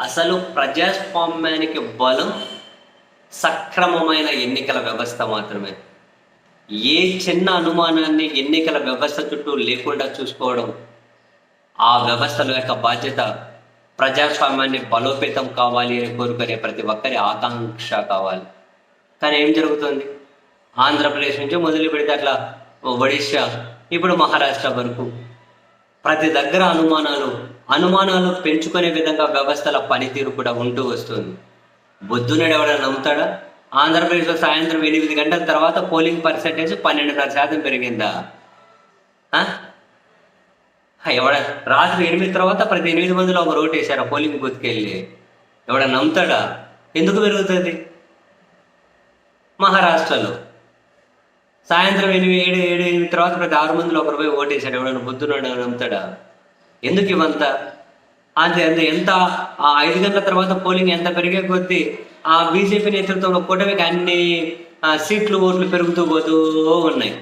అసలు ప్రజాస్వామ్యానికి బలం సక్రమమైన ఎన్నికల వ్యవస్థ మాత్రమే. ఏ చిన్న అనుమానాన్ని ఎన్నికల వ్యవస్థ చుట్టూ లేకుండా చూసుకోవడం ఆ వ్యవస్థల యొక్క బాధ్యత ప్రజాస్వామ్యాన్ని బలోపేతం కావాలి అని కోరుకునే ప్రతి ఒక్కరి ఆకాంక్ష కావాలి. కానీ ఏం జరుగుతుంది? ఆంధ్రప్రదేశ్ నుంచి మొదలు పెడితే అట్లా ఒడిశా ఇప్పుడు మహారాష్ట్ర వరకు ప్రతి దగ్గర అనుమానాలు అనుమానాలు పెంచుకునే విధంగా వ్యవస్థల పనితీరు కూడా ఉంటూ వస్తుంది. బుద్ధునుడు ఎవడైనా నమ్ముతాడా? ఆంధ్రప్రదేశ్లో సాయంత్రం ఎనిమిది గంటల తర్వాత పోలింగ్ పర్సంటేజ్ పన్నెండున్నర శాతం పెరిగిందా? ఆ? ఎవడ రాత్రి ఎనిమిది తర్వాత ప్రతి ఎనిమిది మందిలో ఒక రోటు వేశారు పోలింగ్ బూత్కి వెళ్ళి ఎవడ నమ్ముతాడా? ఎందుకు పెరుగుతుంది? మహారాష్ట్రలో. సాయంత్రం ఎనిమిది ఏడు ఏడు ఎనిమిది తర్వాత ప్రతి ఆరు మందిలో ఒకరు పోయి ఓటేశాడు ఎవడైనా బుద్ధున్నాడు నమ్ముతాడా? ఎందుకు ఇవంతా? అంతే అంతే ఎంత ఆ ఐదు గంటల తర్వాత పోలింగ్ ఎంత పెరిగే కొద్దీ ఆ బీజేపీ నేతృత్వంలో కూటమికి అన్ని సీట్లు ఓట్లు పెరుగుతూ పోతూ ఉన్నాయి.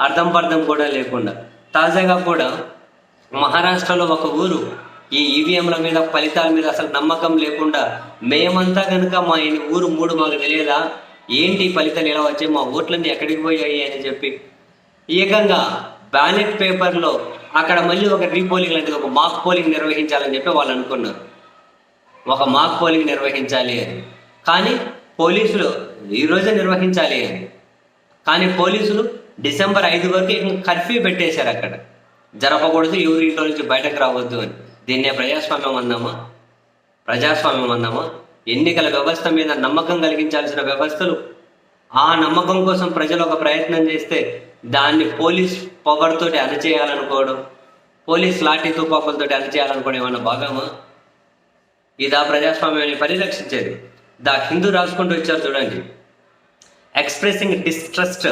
అర్థం పర్థం కూడా లేకుండా. తాజాగా కూడా మహారాష్ట్రలో ఒక ఊరు ఈ ఈవీఎంల మీద ఫలితాల మీద అసలు నమ్మకం లేకుండా మేమంతా కనుక మా ఊరు మూడు మాకు తెలియదా? ఏంటి ఫలితాలు ఎలా వచ్చాయి? మా ఓట్లన్నీ ఎక్కడికి పోయాయి అని చెప్పి ఏకంగా బ్యాలెట్ పేపర్లో అక్కడ మళ్ళీ ఒక రీపోలింగ్ లాంటిది ఒక మాక్ పోలింగ్ నిర్వహించాలని చెప్పి వాళ్ళు అనుకున్నారు. ఒక మాక్ పోలింగ్ నిర్వహించాలి అని. కానీ పోలీసులు ఈరోజే నిర్వహించాలి అని. కానీ పోలీసులు డిసెంబర్ ఐదు వరకు కర్ఫ్యూ పెట్టేశారు అక్కడ. జరపకూడదు ఎవరి ఇంట్లో నుంచి బయటకు రావద్దు అని. దీన్నే ప్రజాస్వామ్యం అందామా? ప్రజాస్వామ్యం అందామా? ఎన్నికల వ్యవస్థ మీద నమ్మకం కలిగించాల్సిన వ్యవస్థలు ఆ నమ్మకం కోసం ప్రజలు ఒక ప్రయత్నం చేస్తే దాన్ని పోలీస్ పవర్తో ఎంత చేయాలనుకోవడం పోలీస్ లాఠీ తుపాకులతో ఎంత చేయాలనుకోవడం ఏమన్నా భాగమా? ఇది ఆ ప్రజాస్వామ్యాన్ని పరిరక్షించేది. దా హిందూ రాసుకుంటూ వచ్చారు చూడండి. Expressing distrust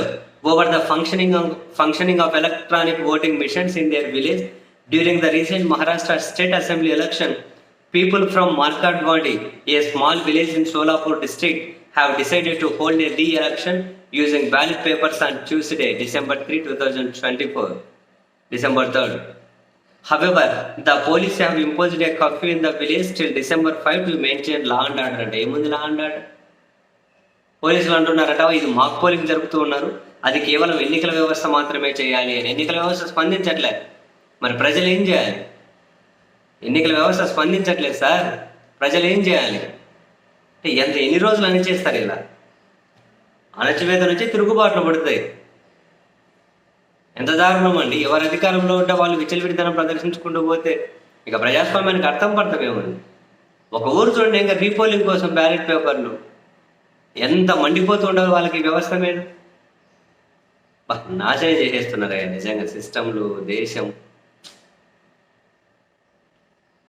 over the functioning functioning of electronic voting machines in their village during the recent Maharashtra state assembly election people from Markadwadi a small village in Solapur district have decided to hold a reelection using ballot papers using ballot papers on Tuesday, December 3, 2024, December 3rd. However, the police have imposed a curfew in the village till December 5 to maintain law and order అంటే ఏముంది law and order పోలీసులు అంటున్నారట ఇది mock polling జరుపుతూ ఉన్నారు అది కేవలం ఎన్నికల వ్యవస్థ మాత్రమే చేయాలి అని ఎన్నికల వ్యవస్థ స్పందించట్లేదు మరి ప్రజలు ఏం చేయాలి ఎన్నికల వ్యవస్థ స్పందించట్లేదు సార్ ప్రజలు ఏం చేయాలి అంటే ఎంత ఎన్ని రోజులు అని చేస్తారు ఇలా అణచివేత నుంచి తిరుగుబాట్లు పడతాయి. ఎంత దారుణం అండి ఎవరు అధికారంలో ఉంటే వాళ్ళు విచ్చలవిడితనం ప్రదర్శించుకుంటూ పోతే ఇక ప్రజాస్వామ్యానికి అర్థం పడతామేముంది? ఒక ఊరు చూడండి ఇంకా రీపోలింగ్ కోసం బ్యాలెట్ పేపర్లు. ఎంత మండిపోతూ ఉండాలి వాళ్ళకి వ్యవస్థ మీద? నాశనం చేసేస్తున్నారయ్యా నిజంగా సిస్టంలు దేశం.